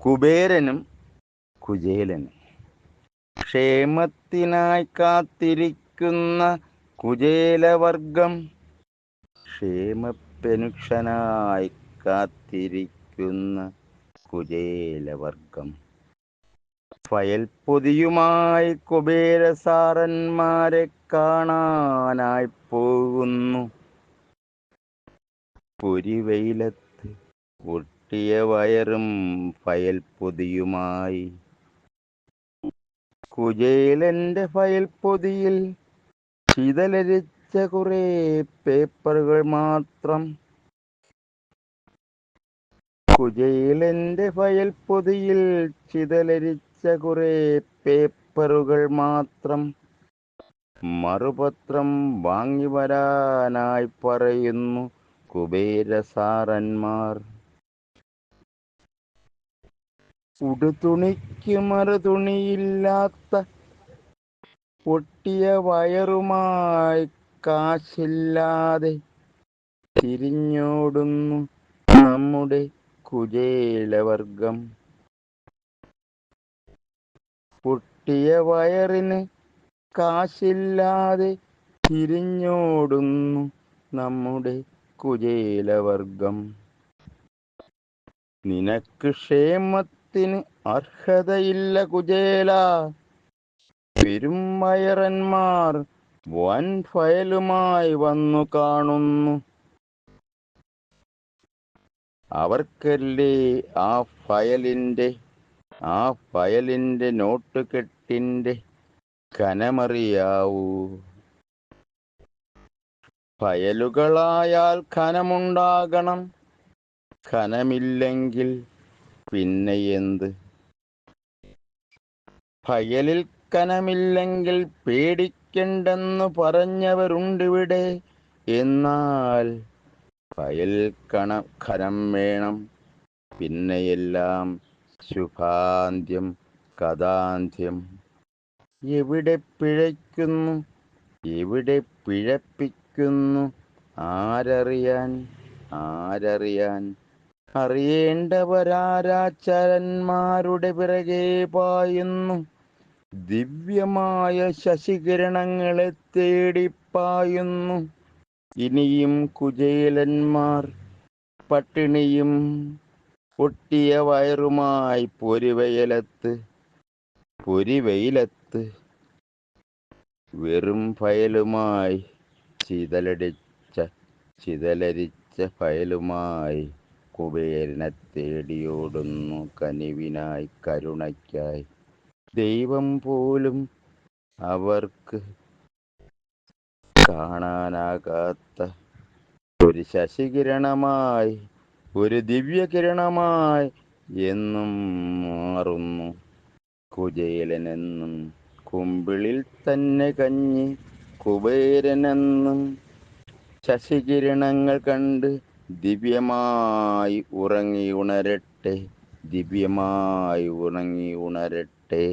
കുബേരനും കുചേലനും. ക്ഷേമത്തിനായി കാത്തിരിക്കുന്ന കുചേലവർഗം ക്ഷേമപ്പെനുക്ഷനായി കാത്തിരിക്കുന്ന കുചേലവർഗം. ഫയൽ പൊതിയുമായി കുബേരസാറന്മാരെ കാണാനായി പോകുന്നു. പൊരിവെയിലത്ത് ഒട്ടിയ വയറും ഫയൽ പൊതിയുമായി. കുജയിലെന്റെ ഫയൽ പൊതിയിൽ ചിതലരിച്ച കുറെ പേപ്പറുകൾ മാത്രം. കുജയിലെന്റെ ഫയൽ പൊതിയിൽ ചിതലരിച്ച കുറെ പേപ്പറുകൾ മാത്രം. മറുപത്രം വാങ്ങി വരാനായി പറയുന്നു കുബേരസാറന്മാർ. ഉടുതുണിക്ക് മറുതുണിയില്ലാത്ത പൊട്ടിയ വയറുമായി കാശില്ലാതെ തിരിഞ്ഞോടുന്നു നമ്മുടെ കുചേലവർഗം. പൊട്ടിയ വയറിന് കാശില്ലാതെ തിരിഞ്ഞോടുന്നു നമ്മുടെ കുചേലവർഗം. നിനക്ക് ക്ഷേമത്തിന് അർഹതയില്ല കുചേല. പെരുമയറന്മാർ വൻ ഫയലുമായി വന്നു കാണുന്നു. അവർക്കല്ലേ ആ ഫയലിന്റെ ആ ഫയലിന്റെ നോട്ടുകെട്ടിന്റെ കനമറിയാവൂ ഫയലുകളായാൽ ഖനമുണ്ടാകണം ഖനമില്ലെങ്കിൽ പിന്നെ എന്ത് ഫയലിൽ കനമില്ലെങ്കിൽ പേടിക്കണ്ടെന്ന് പറഞ്ഞവരുണ്ടിവിടെ. എന്നാൽ ഫയൽ കണ ഖനം വേണം. പിന്നെയെല്ലാം ശുഭാന്ത്യം കഥാന്ത്യം. എവിടെ പിഴയ്ക്കുന്നു? എവിടെ പിഴപ്പിക്കുന്നു? ആരറിയാൻ? ആരറിയാൻ? അറിയേണ്ടവരാരാചരന്മാരുടെ പിറകെ പായുന്നു. ദിവ്യമായ ശശികിരണങ്ങളെ തേടിപ്പായുന്നു ഇനിയും കുചേലന്മാർ പട്ടിണിയും പൊട്ടിയ വയറുമായി പൊരിവയലത്ത് പൊരിവെയിലത്ത് വെറും ഫയലുമായി ചിതലടിച്ച ചിതലരിച്ച ഫയലുമായി കുബേരനെ തേടിയോടുന്നു കനിവിനായി കരുണയ്ക്കായി. ദൈവം പോലും അവർക്ക് കാണാനാകാത്ത ഒരു ശശികിരണമായി ഒരു ദിവ്യകിരണമായി എന്നും മാറുന്നു. കുചേലനെന്നും കുമ്പിളിൽ തന്നെ കഞ്ഞി കുബേരനെന്നും ശശികിരണങ്ങൾ കണ്ട് ദിവ്യമായി ഉറങ്ങി ഉണരട്ടെ ദിവ്യമായി ഉറങ്ങി ഉണരട്ടെ.